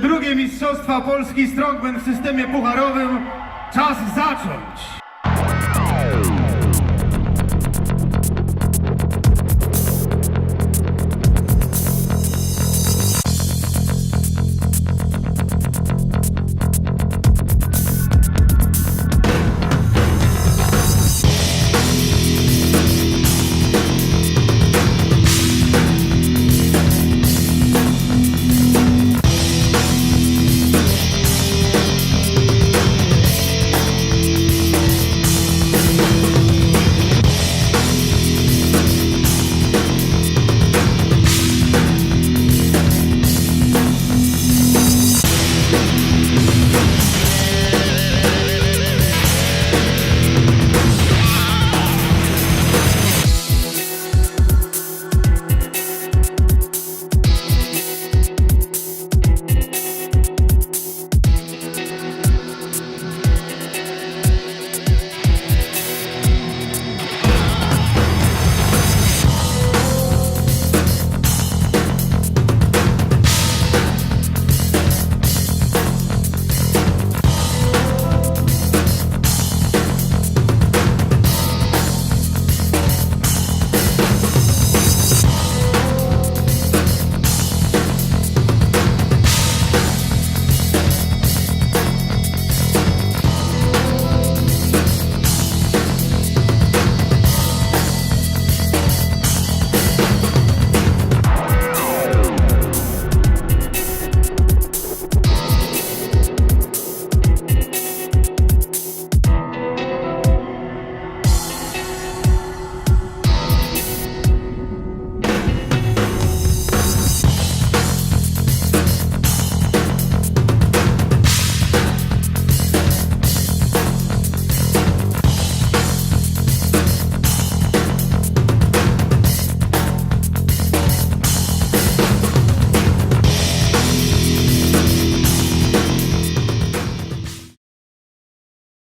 drugie Mistrzostwa Polski Strongman w systemie pucharowym. Czas zacząć!